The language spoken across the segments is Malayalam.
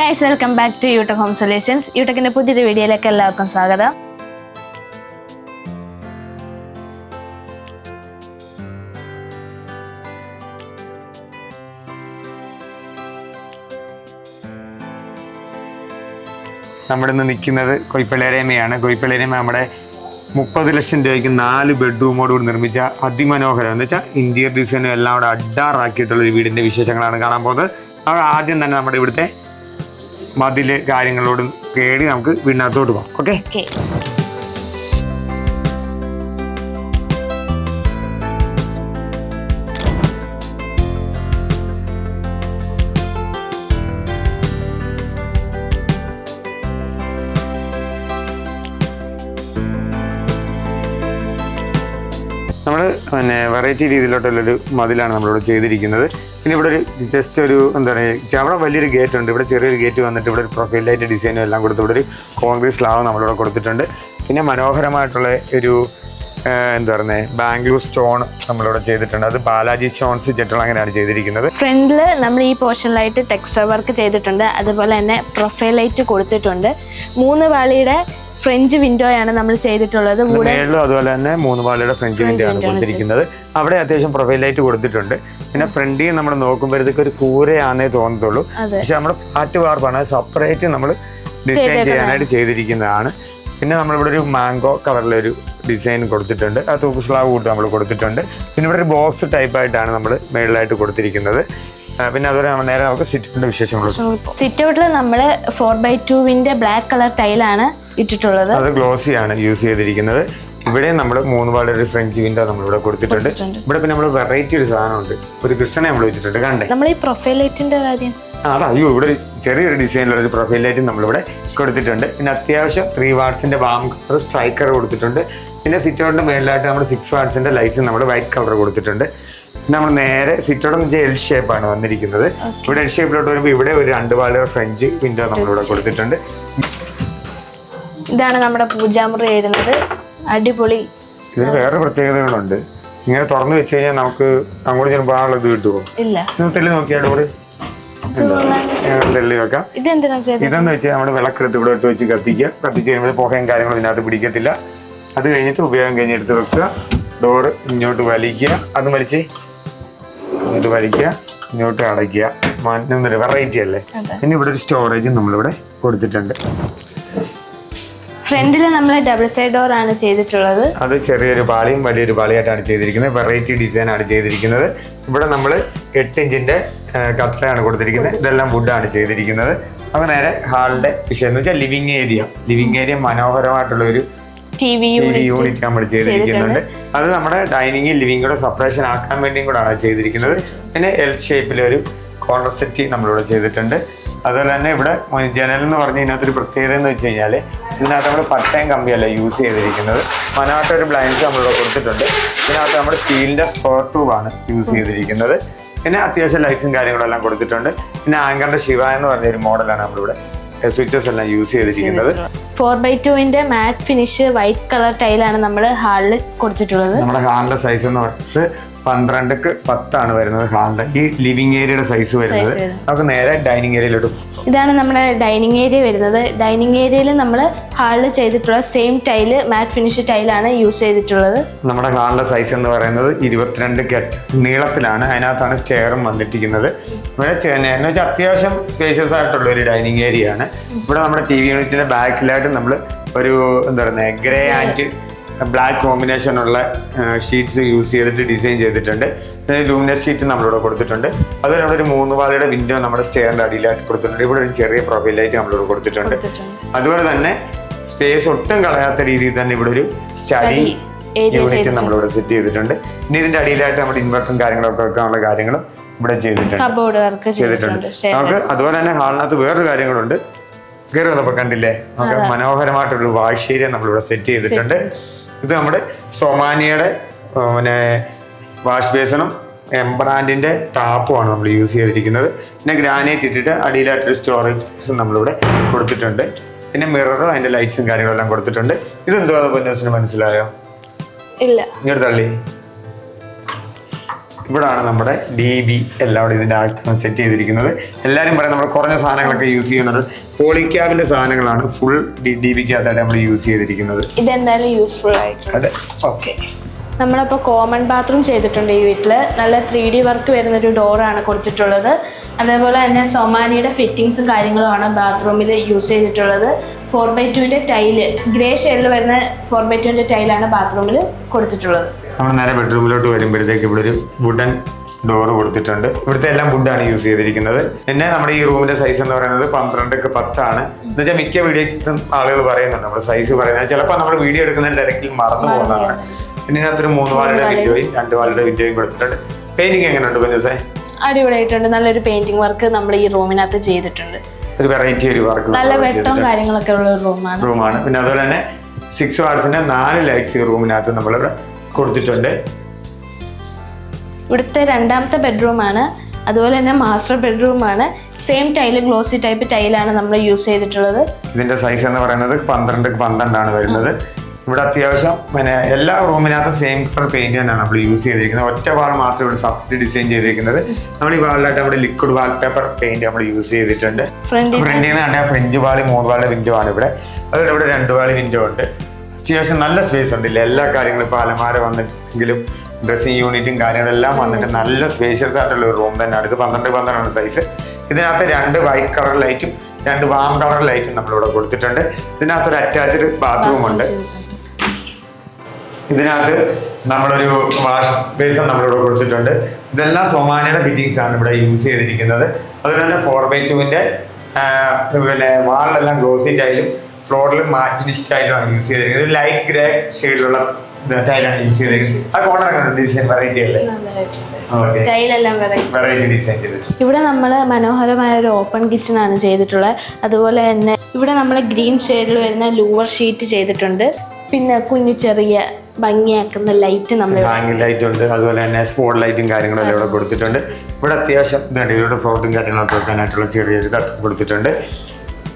Guys welcome back to Utech home solutions യൂടെക്കിന്റെ പുതിയൊരു വീഡിയോയിലേക്ക് എല്ലാവർക്കും സ്വാഗതം. നമ്മുടെ ഇന്ന് നിൽക്കുന്നത് കൊയ്പ്പള്ളേരേമയാണ് കൊയ്പ്പള്ളേരേമ നമ്മുടെ മുപ്പത് ലക്ഷം രൂപയ്ക്ക് നാല് ബെഡ്റൂമോട് കൂടി നിർമ്മിച്ച അതിമനോഹരം. എന്ന് വെച്ചാൽ ഇന്റീരിയർ ഡിസൈനും എല്ലാം കൂടെ അഡ്ഡാറാക്കിയിട്ടുള്ള ഒരു വീടിന്റെ വിശേഷങ്ങളാണ് കാണാൻ പോകുന്നത്. ആദ്യം തന്നെ നമ്മുടെ ഇവിടുത്തെ മതിൽ കാര്യങ്ങളോടും കേടി നമുക്ക് വീടിനകത്തോട്ട് പോകാം. ഓക്കെ? ഓക്കെ. നമ്മൾ പിന്നെ വെറൈറ്റി രീതിയിലോട്ടുള്ളൊരു മതിലാണ് നമ്മളിവിടെ ചെയ്തിരിക്കുന്നത്. പിന്നെ ഇവിടെ ഒരു ജസ്റ്റ് ഒരു എന്താ പറയുക അവിടെ വലിയൊരു ഗേറ്റ് ഉണ്ട്. ഇവിടെ ചെറിയൊരു ഗേറ്റ് വന്നിട്ട് ഇവിടെ ഒരു പ്രൊഫൈൽ ലൈറ്റ് ഡിസൈനും എല്ലാം കൊടുത്ത് ഇവിടെ ഒരു കോൺക്രീറ്റ് സ്ലാവ് നമ്മളിവിടെ കൊടുത്തിട്ടുണ്ട്. പിന്നെ മനോഹരമായിട്ടുള്ള ഒരു എന്താ പറയുന്നത് ബാംഗ്ലൂർ സ്റ്റോൺ നമ്മളിവിടെ ചെയ്തിട്ടുണ്ട്. അത് ബാലാജി സ്റ്റോൺസ് ചെട്ടളങ്ങനെയാണ് ചെയ്തിരിക്കുന്നത്. ഫ്രണ്ടിൽ നമ്മൾ ഈ പോർഷനിലായിട്ട് ടെക്സ്റ്റർ വർക്ക് ചെയ്തിട്ടുണ്ട്. അതുപോലെ തന്നെ പ്രൊഫൈൽ ലൈറ്റ് കൊടുത്തിട്ടുണ്ട്. മൂന്ന് പാളിയുടെ ഫ്രഞ്ച് വിൻഡോയാണ് നമ്മൾ ചെയ്തിട്ടുള്ളത്. മേളിലും അതുപോലെ തന്നെ മൂന്ന് പാളിയുടെ ഫ്രഞ്ച് വിൻഡോ ആണ് കൊടുത്തിരിക്കുന്നത്. അവിടെ അത്യാവശ്യം പ്രൊഫൈൽ ലൈറ്റ് കൊടുത്തിട്ടുണ്ട്. പിന്നെ ഫ്രണ്ടിൽ നമ്മൾ നോക്കുമ്പോഴത്തേക്ക് ഒരു കൂരയാണേ തോന്നത്തുള്ളൂ. പക്ഷെ നമ്മൾ ഫ്ലാറ്റ് വാർപ്പാണ് സെപ്പറേറ്റ് നമ്മൾ ഡിസൈൻ ചെയ്യാനായിട്ട് ചെയ്തിരിക്കുന്നതാണ്. പിന്നെ നമ്മളിവിടെ ഒരു മാംഗോ കളറിലൊരു ഡിസൈൻ കൊടുത്തിട്ടുണ്ട്. ആ തൂക്ക് സ്ലാബ് കൂട്ട് നമ്മൾ കൊടുത്തിട്ടുണ്ട്. പിന്നെ ഇവിടെ ഒരു ബോക്സ് ടൈപ്പ് ആയിട്ടാണ് നമ്മൾ മേളിലായിട്ട് കൊടുത്തിരിക്കുന്നത്. പിന്നെ അതുപോലെ നേരെ നമുക്ക് സിറ്റ് വിശേഷങ്ങൾ സിറ്റ് ഔട്ടിൽ നമ്മൾ ഫോർ ബൈ ടുവിന്റെ ബ്ലാക്ക് കളർ ടൈലാണ് ഇട്ടിട്ടുള്ളത്. അത് ഗ്ലോസി ആണ് യൂസ് ചെയ്തിരിക്കുന്നത്. ഇവിടെ നമ്മൾ മൂന്ന് പാട് ഒരു ഫ്രഞ്ച് വിൻഡോ നമ്മൾ ഇവിടെ കൊടുത്തിട്ടുണ്ട്. ഇവിടെ പിന്നെ നമ്മൾ വെറൈറ്റി ഒരു സാധനമുണ്ട്. ഒരു കൃഷ്ണനെ നമ്മൾ വെച്ചിട്ടുണ്ട്. കണ്ടേ? നമ്മൾ ഈ പ്രൊഫൈൽ ലൈറ്റിന്റെ കാര്യം അതാ. അയ്യോ ഇവിടെ ചെറിയൊരു ഡിസൈനിലുള്ള ഒരു പ്രൊഫൈൽ ലൈറ്റ് നമ്മളിവിടെ കൊടുത്തിട്ടുണ്ട്. പിന്നെ അത്യാവശ്യം ത്രീ വാട്സിന്റെ ബാം കളർ സ്ട്രൈക്കർ കൊടുത്തിട്ടുണ്ട്. പിന്നെ സിറ്റോറിന്റെ മേളിലായിട്ട് നമ്മൾ സിക്സ് വാട്സിന്റെ ലൈറ്റ്സ് നമ്മൾ വൈറ്റ് കളർ കൊടുത്തിട്ടുണ്ട്. പിന്നെ നമ്മൾ നേരെ സിറ്റോഡ് എന്ന് വെച്ചാൽ എൽ ഷേപ്പാണ് വന്നിരിക്കുന്നത്. ഇവിടെ എൽ ഷേപ്പിലോട്ട് വരുമ്പോൾ ഇവിടെ ഒരു രണ്ട് പാടുള്ള ഫ്രഞ്ച് വിൻഡോ നമ്മളിവിടെ കൊടുത്തിട്ടുണ്ട്. ഇതാണ് നമ്മുടെ പൂജാമുറി വരുന്നത്. അടിപൊളി. ഇതിന് വേറെ പ്രത്യേകതകളുണ്ട്. ഇങ്ങനെ തുറന്നു വെച്ച് കഴിഞ്ഞാൽ നമുക്ക് അങ്ങോട്ട് ചെല്ലുമ്പോൾ ആ ഇത് കിട്ടുമോ ഇല്ല. ഡോറ്? തെള്ളി വെക്കാം ചെയ്തത് ഇതെന്ന് വെച്ചാൽ നമ്മൾ വിളക്കെടുത്ത് ഇവിടെ ഇട്ട് വെച്ച് കത്തിക്കുക. കത്തിച്ച് കഴിയുമ്പോൾ പുകയും കാര്യങ്ങളും ഇതിനകത്ത് പിടിക്കത്തില്ല. അത് കഴിഞ്ഞിട്ട് ഉപയോഗം കഴിഞ്ഞ് എടുത്ത് വെക്കുക. ഡോറ് ഇങ്ങോട്ട് വലിക്കുക. അത് വലിച്ച് ഇങ്ങോട്ട് വലിക്കുക. ഇങ്ങോട്ട് അടയ്ക്കുക. വെറൈറ്റി അല്ലേ. പിന്നെ ഇവിടെ ഒരു സ്റ്റോറേജും നമ്മളിവിടെ കൊടുത്തിട്ടുണ്ട്. ഫ്രണ്ടിൽ നമ്മൾ ഡബിൾ സൈഡ് ഡോർ ആണ് ചെയ്തിട്ടുള്ളത്. അത് ചെറിയൊരു പാളിയും വലിയൊരു പാളിയായിട്ടാണ് ചെയ്തിരിക്കുന്നത്. വെറൈറ്റി ഡിസൈൻ ആണ് ചെയ്തിരിക്കുന്നത്. ഇവിടെ നമ്മൾ എട്ട് ഇഞ്ചിന്റെ കട്ടയാണ് കൊടുത്തിരിക്കുന്നത്. ഇതെല്ലാം വുഡാണ് ചെയ്തിരിക്കുന്നത്. അപ്പോൾ നേരെ ഹാളിന്റെ വിഷയം. എന്ന് വെച്ചാൽ ലിവിങ് ഏരിയ ലിവിങ് ഏരിയ മനോഹരമായിട്ടുള്ള ഒരു ടി വി യൂണിറ്റ് നമ്മൾ ചെയ്തിരിക്കുന്നുണ്ട്. അത് നമ്മുടെ ഡൈനിങ് ലിവിങ് കൂടെ സെപ്പറേഷൻ ആക്കാൻ വേണ്ടിയും കൂടാണ് ചെയ്തിരിക്കുന്നത്. പിന്നെ എൽ ഷേപ്പിലൊരു കോർണർ സെറ്റി നമ്മളിവിടെ ചെയ്തിട്ടുണ്ട്. അതുപോലെ തന്നെ ഇവിടെ ജനൽ എന്ന് പറഞ്ഞ ഇതിനകത്തൊരു പ്രത്യേകത എന്ന് വെച്ച് കഴിഞ്ഞാൽ ഇതിനകത്ത് നമ്മൾ പട്ടയം കമ്പിയല്ല യൂസ് ചെയ്തിരിക്കുന്നത്? മനോട്ട് ഒരു ബ്ലൈൻഡ് നമ്മളിവിടെ കൊടുത്തിട്ടുണ്ട്. ഇതിനകത്ത് നമ്മൾ സ്റ്റീലിന്റെ സ്ക്വയർ ട്യൂബാണ് യൂസ് ചെയ്തിരിക്കുന്നത്. പിന്നെ അത്യാവശ്യം ലൈറ്റ്സും കാര്യങ്ങളും എല്ലാം കൊടുത്തിട്ടുണ്ട്. പിന്നെ ആങ്കറിന്റെ ശിവ എന്ന് പറഞ്ഞ ഒരു മോഡലാണ് നമ്മളിവിടെ സ്വിച്ചസ് എല്ലാം യൂസ് ചെയ്തിരിക്കുന്നത്. ഫോർ ബൈ ടുവിന്റെ മാറ്റ് ഫിനിഷ് വൈറ്റ് കളർ ടൈലാണ് നമ്മൾ ഹാളിൽ കൊടുത്തിട്ടുള്ളത്. നമ്മുടെ ഹാളിന്റെ സൈസ് എന്ന് പറയുന്നത് പന്ത്രണ്ടക്ക് പത്താണ് വരുന്നത് ഹാളിന്റെ ഈ ലിവിംഗ് ഏരിയയുടെ സൈസ് വരുന്നത്. നമുക്ക് നേരെ ഡൈനിങ് ഏരിയയിലോട്ട്. ഇതാണ് നമ്മുടെ ഡൈനിങ് ഏരിയ വരുന്നത്. ഡൈനിങ് ഏരിയയിൽ നമ്മൾ ഹാളിൽ ചെയ്തിട്ടുള്ള സെയിം ടൈൽ മാറ്റ് ഫിനിഷ് ടൈലാണ് യൂസ് ചെയ്തിട്ടുള്ളത്. നമ്മുടെ ഹാളിന്റെ സൈസ് എന്ന് പറയുന്നത് ഇരുപത്തിരണ്ട് കെട്ട് നീളത്തിലാണ്. അതിനകത്താണ് സ്റ്റെയറും വന്നിട്ടിരിക്കുന്നത്. ഇവിടെ എന്ന് വെച്ചാൽ അത്യാവശ്യം സ്പേഷ്യസ് ആയിട്ടുള്ള ഒരു ഡൈനിങ് ഏരിയ ആണ് ഇവിടെ നമ്മുടെ ടി വി യൂണിറ്റിന്റെ ബാക്കിലായിട്ട് നമ്മൾ ഒരു എന്താ പറയുക ഗ്രേ ആൻഡ് ബ്ലാക്ക് കോമ്പിനേഷൻ ഉള്ള ഷീറ്റ്സ് യൂസ് ചെയ്തിട്ട് ഡിസൈൻ ചെയ്തിട്ടുണ്ട്. ലൂമിനർ ഷീറ്റ് നമ്മളിവിടെ കൊടുത്തിട്ടുണ്ട്. അതുപോലെ ഇവിടെ ഒരു മൂന്ന് പാളിയുടെ വിൻഡോ നമ്മുടെ സ്റ്റെയറിന്റെ അടിയിലായിട്ട് കൊടുത്തിട്ടുണ്ട്. ഇവിടെ ഒരു ചെറിയ പ്രൊഫൈൽ ലൈറ്റ് നമ്മളിവിടെ കൊടുത്തിട്ടുണ്ട്. അതുപോലെ തന്നെ സ്പേസ് ഒട്ടും കളയാത്ത രീതിയിൽ തന്നെ ഇവിടെ ഒരു സ്റ്റഡി യൂണിറ്റ് നമ്മളിവിടെ സെറ്റ് ചെയ്തിട്ടുണ്ട്. ഇനി ഇതിന്റെ അടിയിലായിട്ട് നമ്മുടെ ഇൻവെർട്ടറും കാര്യങ്ങളൊക്കെ വെക്കാനുള്ള കാര്യങ്ങളും ഇവിടെ ചെയ്തിട്ടുണ്ട്. ചെയ്തിട്ടുണ്ട്. നമുക്ക് അതുപോലെ തന്നെ ഹാളിനകത്ത് വേറൊരു കാര്യങ്ങളുണ്ട്. കയറി വന്നപ്പോൾ കണ്ടില്ലേ? നമുക്ക് മനോഹരമായിട്ടുള്ള ഏരിയ നമ്മളിവിടെ സെറ്റ് ചെയ്തിട്ടുണ്ട്. ഇത് നമ്മുടെ സൊമാനിയുടെ ആ, പിന്നെ വാഷ് ബേസണും എംബ്രാൻഡിന്റെ ടാപ്പുമാണ് നമ്മൾ യൂസ് ചെയ്തിരിക്കുന്നത്. പിന്നെ ഗ്രാനൈറ്റ് ഇട്ടിട്ട് അടിയിലായിട്ടൊരു സ്റ്റോറേജ് നമ്മളിവിടെ കൊടുത്തിട്ടുണ്ട്. പിന്നെ മിററും അതിന്റെ ലൈറ്റ്സും കാര്യങ്ങളെല്ലാം കൊടുത്തിട്ടുണ്ട്. ഇതെന്തുവാ പൊന്നൂസിന് മനസ്സിലായോ? ഇല്ല. ഇങ്ങോട്ട് തള്ളി. ഇവിടാണ് നമ്മുടെ ഡി ബി എല്ലാം കൂടി ഇതിന്റെ ആഴ്ച സെറ്റ് ചെയ്തിരിക്കുന്നത്. എല്ലാവരും പറയും നമ്മൾ കുറഞ്ഞ സാധനങ്ങളൊക്കെ യൂസ് ചെയ്യുന്നത്. പോളിക്യാബിന്റെ സാധനങ്ങളാണ് ഫുൾ ഡി ഡി ബിക്കകത്തായിട്ട് നമ്മൾ യൂസ് ചെയ്തിരിക്കുന്നത്. ഇതെന്തായാലും യൂസ്ഫുൾ ആയിട്ട് അതെ ഓക്കെ നമ്മളപ്പോൾ കോമൺ ബാത്റൂം ചെയ്തിട്ടുണ്ട് ഈ വീട്ടിൽ നല്ല ത്രീ ഡി വർക്ക് വരുന്നൊരു ഡോറാണ് കൊടുത്തിട്ടുള്ളത്. അതേപോലെ തന്നെ സൊമാനിയുടെ ഫിറ്റിങ്സും കാര്യങ്ങളുമാണ് ബാത്റൂമിൽ യൂസ് ചെയ്തിട്ടുള്ളത്. ഫോർ ബൈ ടുവിന്റെ ടൈൽ ഗ്രേ ഷെയ്ഡിൽ വരുന്ന ഫോർ ബൈ ടുവിന്റെ ടൈലാണ് ബാത്റൂമിൽ കൊടുത്തിട്ടുള്ളത്. നമ്മൾ നേരെ ബെഡ്റൂമിലോട്ട് വരുമ്പോഴത്തേക്ക് ഇവിടെ ഒരു വുഡൻ ഡോർ കൊടുത്തിട്ടുണ്ട്. ഇവിടുത്തെ എല്ലാം വുഡാണ് യൂസ് ചെയ്തിരിക്കുന്നത്. പിന്നെ നമ്മുടെ ഈ റൂമിന്റെ സൈസ് എന്ന് പറയുന്നത് പന്ത്രണ്ടൊക്കെ പത്താണ്. എന്ന് വെച്ചാൽ മിക്ക വീഡിയോയ്ക്കും ആളുകൾ പറയുന്നുണ്ട്. നമ്മുടെ സൈസ് പറയുന്നത്. ചിലപ്പോൾ നമ്മൾ വീഡിയോ എടുക്കുന്നതിന് ഡയറക്റ്റ് മറന്നു പോകുന്നതാണ്. പിന്നെ ഇതിനകത്തൊരു മൂന്ന് വാളുടെ വിൻഡോയും രണ്ട് വാളുടെ വിൻഡോയും കൊടുത്തിട്ടുണ്ട്. പെയിന്റിങ് എങ്ങനെയുണ്ട് പഞ്ചസേ അടിപൊളിയായിട്ടുണ്ട്. നല്ലൊരു പെയിന്റിംഗ് വർക്ക് നമ്മൾ ഈ റൂമിനകത്ത് ചെയ്തിട്ടുണ്ട്. ഒരു വെറൈറ്റി ഒരു വർക്ക് നല്ല വെട്ടവും കാര്യങ്ങളൊക്കെ ഉള്ള റൂമാണ് റൂമാണ് പിന്നെ അതുപോലെ തന്നെ സിക്സ് വാട്സിന്റെ നാല് ലൈറ്റ്സ് ഈ റൂമിനകത്ത് നമ്മളിവിടെ കൊടുത്തിട്ടുണ്ട്. ഇവിടുത്തെ രണ്ടാമത്തെ ബെഡ്റൂമാണ്. അതുപോലെ തന്നെ മാസ്റ്റർ ബെഡ്റൂമാണ്. സെയിം ടൈൽ ഗ്ലോസി ടൈപ്പ് ടൈലാണ് നമ്മൾ യൂസ് ചെയ്തിട്ടുള്ളത്. ഇതിന്റെ സൈസ് എന്ന് പറയുന്നത് പന്ത്രണ്ട് പന്ത്രണ്ടാണ് വരുന്നത്. ഇവിടെ അത്യാവശ്യം പിന്നെ എല്ലാ റൂമിനകത്ത് സെയിം കളർ പെയിന്റ് തന്നെയാണ് നമ്മൾ യൂസ് ചെയ്തിരിക്കുന്നത്. ഒറ്റ വാൾ മാത്രമേ ഇവിടെ സപ്പറേറ്റ് ഡിസൈൻ ചെയ്തിരിക്കുന്നത്. നമ്മൾ ഈ വാളിലായിട്ട് നമ്മുടെ ലിക്വിഡ് വാൾ പേപ്പർ പെയിന്റ് നമ്മൾ യൂസ് ചെയ്തിട്ടുണ്ട്. ഫ്രണ്ടിൽ നിന്ന് ഫ്രഞ്ച് വാളി മൂന്ന് വാളി വിൻഡോ ആണ് ഇവിടെ. അതുപോലെ ഇവിടെ രണ്ട് വാളി വിൻഡോ ഉണ്ട്. അത്യാവശ്യം നല്ല സ്പേസ് ഉണ്ട് ഇല്ല എല്ലാ കാര്യങ്ങളും ഇപ്പോൾ അലമാര വന്നിട്ടെങ്കിലും ഡ്രസ്സിങ് യൂണിറ്റും കാര്യങ്ങളെല്ലാം വന്നിട്ട് നല്ല സ്പേഷ്യസ് ആയിട്ടുള്ള ഒരു റൂം തന്നെയാണ്. ഇത് പന്ത്രണ്ട് പന്ത്രണ്ടാണ് സൈസ് ഇതിനകത്ത് രണ്ട് വൈറ്റ് കളർ ലൈറ്റും രണ്ട് വാം കളർ ലൈറ്റും നമ്മളിവിടെ കൊടുത്തിട്ടുണ്ട്. ഇതിനകത്ത് ഒരു അറ്റാച്ച്ഡ് ബാത്റൂം ഉണ്ട്. ഇതിനകത്ത് നമ്മളൊരു വാഷ് ബേസൺ നമ്മളിവിടെ കൊടുത്തിട്ടുണ്ട്. ഇതെല്ലാം സൊമാനയുടെ ഫിറ്റിങ്സ് ആണ് ഇവിടെ യൂസ് ചെയ്തിരിക്കുന്നത്. അതുപോലെ തന്നെ ഫോർ ബൈ ടുവിന്റെ പിന്നെ വാളിലെല്ലാം ഗ്ലോസി ടൈലും ഫ്ലോറിൽ മാറ്റിന് സ്റ്റൈലാണ് യൂസ് ചെയ്തിരിക്കുന്നത് ലൈറ്റ് ഗ്രേ ഷെയ്ഡിലുള്ള ടൈലാണ് യൂസ് ചെയ്തിരിക്കുന്നത് ആ കോർണർ ഡിസൈൻ വെറൈറ്റി അല്ലേ? ഇവിടെ നമ്മൾ മനോഹരമായ ഒരു ഓപ്പൺ കിച്ചൺ ആണ് ചെയ്തിട്ടുള്ളത്. അതുപോലെ തന്നെ ഇവിടെ നമ്മൾ ഗ്രീൻ ഷെയ്ഡിൽ വരുന്ന ലൂവർ ഷീറ്റ് ചെയ്തിട്ടുണ്ട്. പിന്നെ കുഞ്ഞു ചെറിയ ഭംഗിയാക്കുന്ന ലൈറ്റ് നമ്മൾ ഹാങ്ങിങ് ലൈറ്റ് ഉണ്ട്. അതുപോലെ തന്നെ സ്പോട്ട് ലൈറ്റും കാര്യങ്ങളെല്ലാം ഇവിടെ കൊടുത്തിട്ടുണ്ട്. ഇവിടെ അത്യാവശ്യം ഇതുണ്ട്. ഇവിടെ ഫ്ലോട്ടും കാര്യങ്ങളൊക്കെ വെക്കാനായിട്ടുള്ള ചെറിയൊരു തട്ട് കൊടുത്തിട്ടുണ്ട്.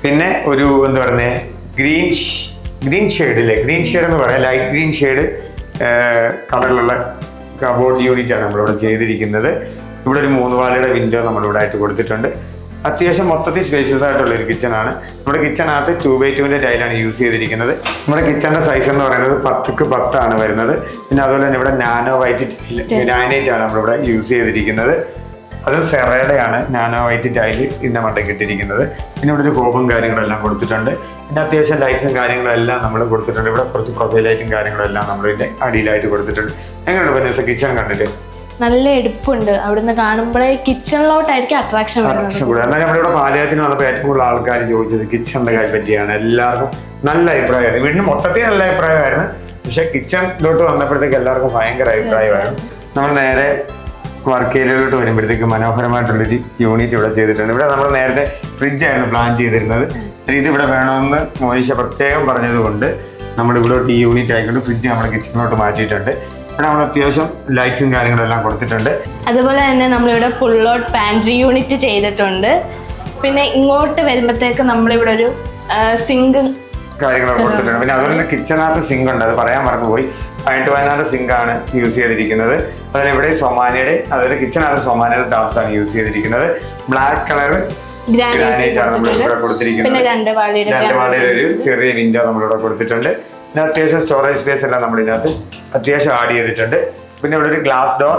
പിന്നെ ഒരു എന്താ പറയുന്നത് ഗ്രീൻ ഗ്രീൻ ഷെയ്ഡില്ലേ ഗ്രീൻ ഷെയ്ഡ് എന്ന് പറയാം. ലൈറ്റ് ഗ്രീൻ ഷെയ്ഡ് കളറിലുള്ള കബോർഡ് യൂണിറ്റ് ആണ് നമ്മളിവിടെ ചെയ്തിരിക്കുന്നത്. ഇവിടെ ഒരു മൂന്ന് വാലയുടെ വിൻഡോ നമ്മളിവിടെ ആയിട്ട് കൊടുത്തിട്ടുണ്ട്. അത്യാവശ്യം മൊത്തത്തിൽ സ്പേഷ്യസ് ആയിട്ടുള്ള ഒരു കിച്ചണാണ് നമ്മുടെ കിച്ചണകത്ത് ടു ബൈ ടുവിന്റെ ടൈലാണ് യൂസ് ചെയ്തിരിക്കുന്നത്. നമ്മുടെ കിച്ചണിന്റെ സൈസ് എന്ന് പറയുന്നത് പത്തുക്ക് പത്താണ് വരുന്നത്. പിന്നെ അതുപോലെ തന്നെ ഇവിടെ നാനോ വൈറ്റ് ഗ്രാനൈറ്റ് ആണ് നമ്മളിവിടെ യൂസ് ചെയ്തിരിക്കുന്നത്. അത് സെറയുടെയാണ് നാനോ വൈറ്റ് ടൈൽ ഇന്ന മണ്ടയ്ക്ക് ഇട്ടിരിക്കുന്നത്. പിന്നെ ഇവിടെ ഒരു കോപ്പും കാര്യങ്ങളെല്ലാം കൊടുത്തിട്ടുണ്ട്. പിന്നെ അത്യാവശ്യം ലൈറ്റ്സും കാര്യങ്ങളും എല്ലാം നമ്മൾ കൊടുത്തിട്ടുണ്ട്. ഇവിടെ കുറച്ച് പ്രൊഫൈൽ ലൈറ്റും കാര്യങ്ങളും എല്ലാം നമ്മളിതിന്റെ അടിയിലായിട്ട് കൊടുത്തിട്ടുണ്ട്. എങ്ങനെയുണ്ട് പിന്നെ കിച്ചൺ കണ്ടിട്ട്? നല്ല എടുപ്പുണ്ട്. അവിടുന്ന് കാണുമ്പോഴേ കിച്ചണിലോട്ടായിരിക്കും അട്രാക്ഷൻ അട്രാക്ഷൻ കൂടുതൽ. കൂടെ എന്നാൽ നമ്മുടെ ഇവിടെ പാലയത്തിന് വന്നപ്പോൾ ഏറ്റവും കൂടുതൽ ആൾക്കാർ ചോദിച്ചത് കിച്ചണിന്റെ കാര്യം പറ്റിയാണ്. എല്ലാവർക്കും നല്ല അഭിപ്രായമായിരുന്നു. വീടിന് മൊത്തത്തിൽ നല്ല അഭിപ്രായമായിരുന്നു. പക്ഷെ കിച്ചണിലോട്ട് വന്നപ്പോഴത്തേക്ക് എല്ലാവർക്കും ഭയങ്കര അഭിപ്രായമായിരുന്നു. നമ്മൾ നേരെ വർക്ക് ഏരിയയിലോട്ട് വരുമ്പോഴത്തേക്ക് മനോഹരമായിട്ടുള്ളൊരു യൂണിറ്റ് ഇവിടെ ചെയ്തിട്ടുണ്ട്. ഇവിടെ നമ്മൾ നേരത്തെ ഫ്രിഡ്ജായിരുന്നു പ്ലാൻ ചെയ്തിരുന്നത്. ഇത് ഇവിടെ വേണമെന്ന് മോനിഷ പ്രത്യേകം പറഞ്ഞതുകൊണ്ട് നമ്മൾ ഇവിടോട്ട് ഈ യൂണിറ്റ് ആയിക്കൊണ്ട് ഫ്രിഡ്ജ് നമ്മുടെ കിച്ചണിലോട്ട് മാറ്റിയിട്ടുണ്ട്. ഇവിടെ നമ്മൾ അത്യാവശ്യം ലൈറ്റ്സും കാര്യങ്ങളും എല്ലാം കൊടുത്തിട്ടുണ്ട്. അതുപോലെ തന്നെ നമ്മളിവിടെ ഫുൾ ഔട്ട് പാൻട്രി യൂണിറ്റ് ചെയ്തിട്ടുണ്ട്. പിന്നെ ഇങ്ങോട്ട് വരുമ്പോഴത്തേക്ക് നമ്മളിവിടെ ഒരു സിങ്ക് കാര്യങ്ങളൊക്കെ കൊടുത്തിട്ടുണ്ട്. പിന്നെ അതുപോലെ തന്നെ കിച്ചണകത്ത് സിങ്ക് ഉണ്ട്. അത് പറയാൻ മറന്നുപോയി. പതിനെട്ട് പതിനാറ് സിങ്ക് ആണ് യൂസ് ചെയ്തിരിക്കുന്നത്. അതുപോലെ ഇവിടെ സൊമാനയുടെ അതുപോലെ കിച്ചണകത്ത് സൊമാനയുടെ ടോപ്സ് ആണ് യൂസ് ചെയ്തിരിക്കുന്നത്. ബ്ലാക്ക് കളർ ഗ്രാനൈറ്റ് ആണ് നമ്മൾ ഇവിടെ പിന്നെ കൊടുത്തിരിക്കുന്നത് രണ്ട് വാളിയുടെ ഒരു ചെറിയ വിൻഡോ നമ്മളിവിടെ കൊടുത്തിട്ടുണ്ട്. പിന്നെ അത്യാവശ്യം സ്റ്റോറേജ് സ്പേസ് എല്ലാം നമ്മൾ ഇതിനകത്ത് അത്യാവശ്യം ആഡ് ചെയ്തിട്ടുണ്ട്. പിന്നെ ഇവിടെ ഒരു ഗ്ലാസ് ഡോർ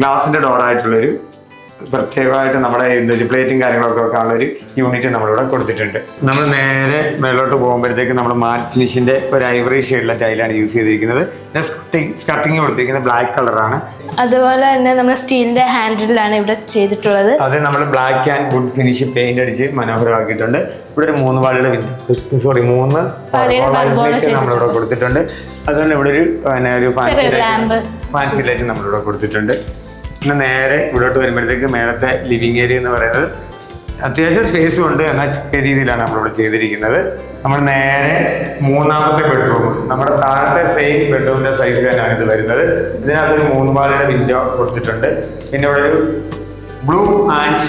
ഗ്ലാസിന്റെ ഡോർ ആയിട്ടുള്ളൊരു പ്രത്യേകമായിട്ട് നമ്മുടെ പ്ലേറ്റും കാര്യങ്ങളൊക്കെ വെക്കാനുള്ള ഒരു യൂണിറ്റ് നമ്മളിവിടെ കൊടുത്തിട്ടുണ്ട്. നമ്മൾ നേരെ മേലോട്ട് പോകുമ്പോഴത്തേക്ക് നമ്മൾ മാറ്റ് ഫിനിഷിന്റെ ഒരു ഐവറി ഷെയ്ഡിലെ ടൈലാണ് യൂസ് ചെയ്തിരിക്കുന്നത്. പിന്നെ സ്കർട്ടിങ് കൊടുത്തിരിക്കുന്നത് ബ്ലാക്ക് കളറാണ് അതുപോലെ തന്നെ നമ്മൾ സ്റ്റീലിന്റെ ഹാൻഡിലാണ് ഇവിടെ ചെയ്തിട്ടുള്ളത്. അത് നമ്മൾ black and wood finish paint അടിച്ച് മനോഹരമാക്കിയിട്ടുണ്ട്. ഇവിടെ ഒരു മൂന്ന് പാളിയുടെ സോറി മൂന്ന് നമ്മളിവിടെ കൊടുത്തിട്ടുണ്ട്. അതുപോലെ ഇവിടെ ഒരു പിന്നെ ഒരു ഫാൻസി. ലൈറ്റ് ഫാൻസി ലൈറ്റ് നമ്മളിവിടെ കൊടുത്തിട്ടുണ്ട്. പിന്നെ നേരെ ഇവിടോട്ട് വരുമ്പോഴത്തേക്ക് മേളത്തെ ലിവിങ് ഏരിയ എന്ന് പറയുന്നത് അത്യാവശ്യം സ്പേസും ഉണ്ട് എന്നാൽ ചെറിയ രീതിയിലാണ് നമ്മളിവിടെ ചെയ്തിരിക്കുന്നത്. നമ്മൾ നേരെ മൂന്നാമത്തെ ബെഡ്റൂം നമ്മുടെ താഴത്തെ സെയിം ബെഡ്റൂമിന്റെ സൈസ് തന്നെയാണ് ഇത് വരുന്നത്. ഇതിനകത്തൊരു മൂന്ന് പാളിയുടെ വിൻഡോ കൊടുത്തിട്ടുണ്ട്. പിന്നെ ഇവിടെ ഒരു blue and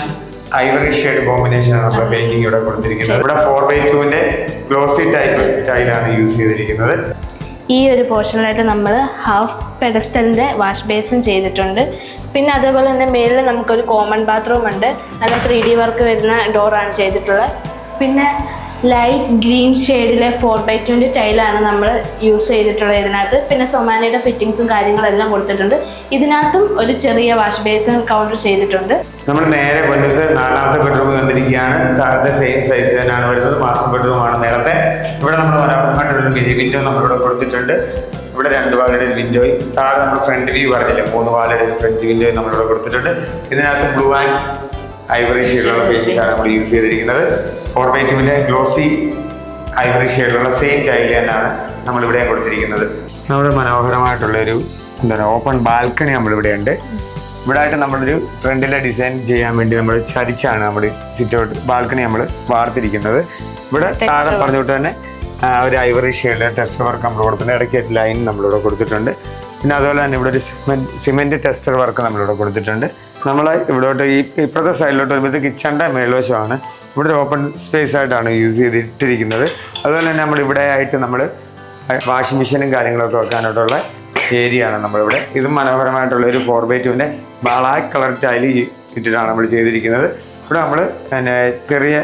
ivory shade combination ആണ് നമ്മുടെ പെയിന്റിംഗ് ഇവിടെ കൊടുത്തിരിക്കുന്നത്. ഇവിടെ ഫോർ ബൈ ടൂവിന്റെ ഗ്ലോസി ടൈപ്പ് ടൈലാണ് യൂസ് ചെയ്തിരിക്കുന്നത്. ഈ ഒരു പോർഷനിലായിട്ട് നമ്മൾ ഹാഫ് പെഡസ്റ്റലിന്റെ വാഷ് ബേസും ചെയ്തിട്ടുണ്ട്. പിന്നെ അതേപോലെ തന്നെ മേളിൽ നമുക്കൊരു കോമൺ ബാത്റൂം ഉണ്ട്. നല്ല ത്രീ ഡി വർക്ക് വരുന്ന ഡോറാണ് ചെയ്തിട്ടുള്ളത്. പിന്നെ ലൈറ്റ് ഗ്രീൻ ഷെയ്ഡിലെ ഫോർ ബൈ ട്വന്റി ടൈലാണ് നമ്മൾ യൂസ് ചെയ്തിട്ടുള്ളത് ഇതിനകത്ത്. പിന്നെ സൊമാനയുടെ ഫിറ്റിങ്സും കാര്യങ്ങളെല്ലാം കൊടുത്തിട്ടുണ്ട്. ഇതിനകത്തും ഒരു ചെറിയ വാഷ് ബേസിൻ കൗണ്ടർ ചെയ്തിട്ടുണ്ട്. നമ്മൾ നേരെ കൊല്ലത്ത് നാലാമത്തെ ബെഡ്റൂം വന്നിരിക്കുകയാണ്. താഴത്തെ സെയിം സൈസ് തന്നെയാണ് വരുന്നത്. മാസ്റ്റർ ബെഡ്റൂമാണ് നേരത്തെ ഇവിടെ നമ്മൾ മനോഹരമായിട്ടുള്ളൊരു വിൻഡോ നമ്മളിവിടെ കൊടുത്തിട്ടുണ്ട്. ഇവിടെ രണ്ട് വാളുടെ ഒരു വിൻഡോയും താഴെ നമ്മൾ ഫ്രണ്ട് വ്യൂ പറഞ്ഞില്ലേ? മൂന്ന് വാളുടെ ഒരു ഫ്രണ്ട് വിൻഡോയും നമ്മളിവിടെ കൊടുത്തിട്ടുണ്ട്. ഇതിനകത്ത് ബ്ലൂ ആൻഡ് ഐവറി ഷെയ്ഡിലുള്ള പെയിൻസ് ആണ് നമ്മൾ യൂസ് ചെയ്തിരിക്കുന്നത്. ഫോർ ബൈ ടുവിന്റെ ഗ്ലോസി ഐവറി ഷെയ്ഡിലുള്ള സെയിം ടൈൽ തന്നെയാണ് നമ്മളിവിടെ കൊടുത്തിരിക്കുന്നത്. നമ്മുടെ മനോഹരമായിട്ടുള്ളൊരു എന്താണ് ഓപ്പൺ ബാൽക്കണി നമ്മളിവിടെ ഉണ്ട്. ഇവിടെ ആയിട്ട് നമ്മളൊരു ഫ്രണ്ടിലെ ഡിസൈൻ ചെയ്യാൻ വേണ്ടി നമ്മൾ ചരിച്ചാണ് നമ്മൾ സിറ്റ് ഔട്ട് ബാൽക്കണി നമ്മൾ വാർത്തിരിക്കുന്നത്. ഇവിടെ താഴെ പറഞ്ഞുകൊണ്ട് തന്നെ ഒരു ഐവറി ഷെയ്ഡ് ടെസ്റ്റർ വർക്ക് നമ്മൾ കൊടുത്തിട്ടുണ്ട്. ഇടയ്ക്ക് ലൈൻ നമ്മളിവിടെ കൊടുത്തിട്ടുണ്ട്. പിന്നെ അതുപോലെ തന്നെ ഇവിടെ ഒരു സിമെന്റ് സിമെന്റ് ടെസ്റ്റർ വർക്ക് നമ്മളിവിടെ കൊടുത്തിട്ടുണ്ട്. നമ്മൾ ഇവിടോട്ട് ഈ ഇപ്പുറത്തെ സൈഡിലോട്ട് വരുമ്പോൾ കിച്ചണിന്റെ മേൽവശമാണ്. ഇവിടെ ഒരു ഓപ്പൺ സ്പേസ് ആയിട്ടാണ് യൂസ് ചെയ്തിട്ടിരിക്കുന്നത്. അതുപോലെ തന്നെ നമ്മൾ ഇവിടെ ആയിട്ട് നമ്മൾ വാഷിംഗ് മെഷീനും കാര്യങ്ങളൊക്കെ വെക്കാനായിട്ടുള്ള ഏരിയ ആണ് നമ്മളിവിടെ. ഇത് മനോഹരമായിട്ടുള്ള ഒരു ഫോർ ബൈ ടുവിന്റെ ബ്ലാക്ക് കളർ ടൈൽ ഇട്ടിട്ടാണ് നമ്മൾ ചെയ്തിരിക്കുന്നത്. ഇവിടെ നമ്മൾ പിന്നെ ചെറിയ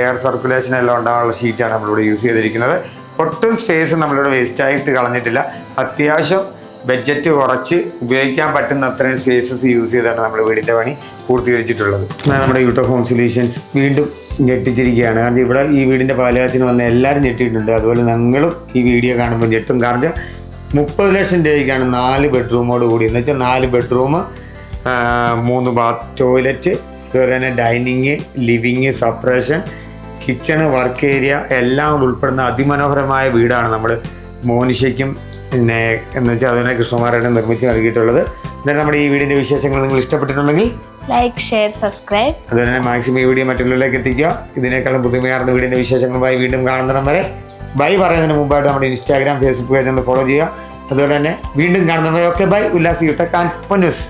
എയർ സർക്കുലേഷൻ എല്ലാം ഉണ്ടാകാനുള്ള ഷീറ്റാണ് നമ്മളിവിടെ യൂസ് ചെയ്തിരിക്കുന്നത്. ഒട്ടും സ്പേസ് നമ്മളിവിടെ വേസ്റ്റായിട്ട് കളഞ്ഞിട്ടില്ല. അത്യാവശ്യം ബഡ്ജറ്റ് കുറച്ച് ഉപയോഗിക്കാൻ പറ്റുന്ന അത്രയും സ്പേസസ് യൂസ് ചെയ്താണ് നമ്മൾ വീടിന്റെ പണി പൂർത്തീകരിച്ചിട്ടുള്ളത്. നമ്മുടെ യൂട്ടോ ഹോം സൊല്യൂഷൻസ് വീണ്ടും ഞെട്ടിച്ചിരിക്കുകയാണ്. കാരണം ഇവിടെ ഈ വീടിന്റെ പാലുകാച്ചിന് വന്ന എല്ലാവരും ഞെട്ടിയിട്ടുണ്ട്. അതുപോലെ ഞങ്ങളും ഈ വീഡിയോ കാണുമ്പോൾ ഞെട്ടും. കാരണം മുപ്പത് ലക്ഷം രൂപയ്ക്കാണ് നാല് ബെഡ്റൂമോട് കൂടി. എന്ന് വെച്ചാൽ നാല് ബെഡ്റൂം മൂന്ന് ബാത്ത് ടോയ്ലറ്റ് അതുപോലെ തന്നെ dining living separation kitchen work area എല്ലാം ഉൾപ്പെടുന്ന അതിമനോഹരമായ വീടാണ് നമ്മൾ മോനിഷയ്ക്കും പിന്നെ എന്ന് വെച്ചാൽ അതുപോലെ കൃഷ്ണകുമാരായിട്ട് നിർമ്മിച്ച് നൽകിയിട്ടുള്ളത്. എന്നിട്ട് നമ്മുടെ ഈ വീടിന്റെ വിശേഷങ്ങൾ നിങ്ങൾ ഇഷ്ടപ്പെട്ടിട്ടുണ്ടെങ്കിൽ ലൈക്ക് ഷെയർ സബ്സ്ക്രൈബ് അതുപോലെ തന്നെ മാക്സിമം ഈ വീഡിയോ മറ്റുള്ളവരിലേക്ക് എത്തിക്കുക. ഇതിനേക്കാളും പുതുമയാർന്ന വീടിന്റെ വിശേഷങ്ങളുമായി വീണ്ടും കാണുന്നിടം വരെ ബൈ പറയുന്നതിന് മുമ്പായിട്ട് നമ്മുടെ ഇൻസ്റ്റാഗ്രാം ഫേസ്ബുക്ക് പേജ് ഒന്ന് ഫോളോ ചെയ്യുക. അതുപോലെ തന്നെ വീണ്ടും കാണുന്നവരെ ഓക്കെ ബൈ ഉല്ലാസ് യൂട്ട കാൻ പൊന്നൂസ്